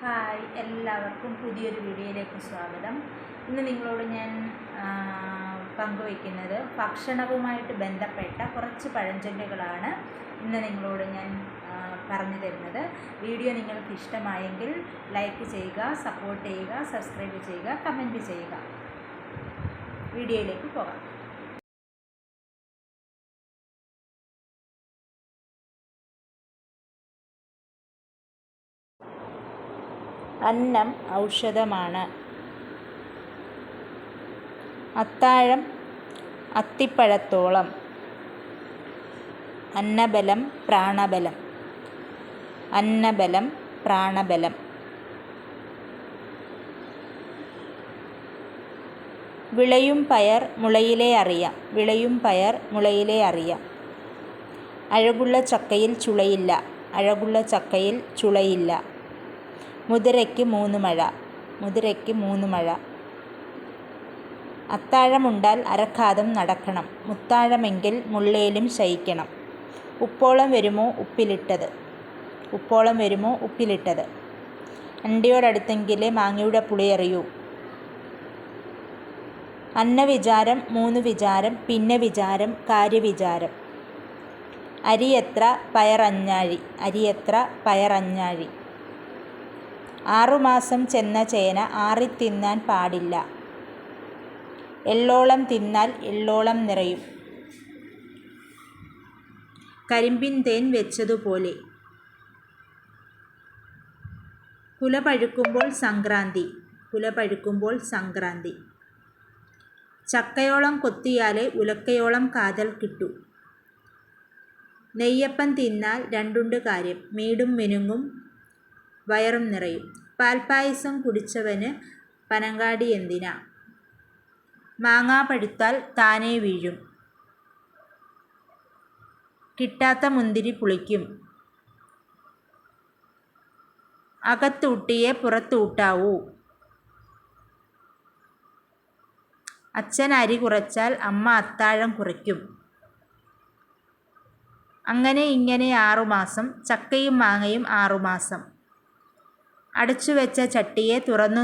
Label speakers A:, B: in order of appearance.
A: Hi എല്ലാവർക്കും പുതിയൊരു വീഡിയോയിലേക്ക് സ്വാഗതം. ഇന്ന് നിങ്ങളോട് ഞാൻ പങ്കുവയ്ക്കുന്നത് ഭക്ഷണവുമായിട്ട് ബന്ധപ്പെട്ട കുറച്ച് പഴഞ്ചൊല്ലുകളാണ് ഇന്ന് നിങ്ങളോട് ഞാൻ പറഞ്ഞു തരുന്നത്. വീഡിയോ നിങ്ങൾക്ക് ഇഷ്ടമായെങ്കിൽ ലൈക്ക് ചെയ്യുക സപ്പോർട്ട് ചെയ്യുക സബ്സ്ക്രൈബ് ചെയ്യുക കമന്റ് ചെയ്യുക. വീഡിയോയിലേക്ക് പോകാം. അന്നം ഔഷധമാണ്. അത്താഴം അത്തിപ്പഴത്തോളം. അന്നബലം പ്രാണബലം. അന്നബലം പ്രാണബലം. വിളയും പയർ മുളയിലെ അറിയാം. വിളയും പയർ മുളയിലെ അറിയാം. അഴകുള്ള ചക്കയിൽ ചുളയില്ല. അഴകുള്ള ചക്കയിൽ ചുളയില്ല. മുതിരയ്ക്ക് മൂന്ന് മഴ. മുതിരയ്ക്ക് മൂന്ന് മഴ. അത്താഴമുണ്ടാൽ അരക്കാതം നടക്കണം. മുത്താഴമെങ്കിൽ മുള്ളേലും ശയിക്കണം. ഉപ്പോളം വരുമോ ഉപ്പിലിട്ടത്? ഉപ്പോളം വരുമോ ഉപ്പിലിട്ടത്? അണ്ടിയോടടുത്തെങ്കിലേ മാങ്ങയുടെ പുളി അറിയൂ അന്നവിചാരം മൂന്ന് വിചാരം പിന്നെ വിചാരം കാര്യവിചാരം. അരിയത്ര പയറഞ്ഞാഴി. അരിയത്ര പയറഞ്ഞാഴി. ആറുമാസം ചെന്ന ചേന ആറിത്തിന്നാൻ പാടില്ല. എള്ളോളം തിന്നാൽ എള്ളോളം നിറയും. കരിമ്പിൻ തേൻ വെച്ചതുപോലെ. കുല പഴുക്കുമ്പോൾ സംക്രാന്തി കുല പഴുക്കുമ്പോൾ സംക്രാന്തി. ചക്കയോളം കൊത്തിയാലേ ഉലക്കയോളം കാതൽ കിട്ടൂ. നെയ്യപ്പം തിന്നാൽ രണ്ടുണ്ട് കാര്യം മീടും മിനുങ്ങും വയറും നിറയും. പാൽപ്പായസം കുടിച്ചവന് പനങ്കാടി എന്തിനാ? മാങ്ങാ പഴുത്താൽ താനേ വീഴും. കിട്ടാത്ത മുന്തിരി പുളിക്കും. അകത്തൂട്ടിയെ പുറത്തൂട്ടാവൂ. അച്ഛൻ അരി കുറച്ചാൽ അമ്മ അത്താഴം കുറയ്ക്കും. അങ്ങനെ ഇങ്ങനെ ആറുമാസം ചക്കയും മാങ്ങയും ആറുമാസം. അടച്ചുവെച്ച ചട്ടിയെ തുറന്നു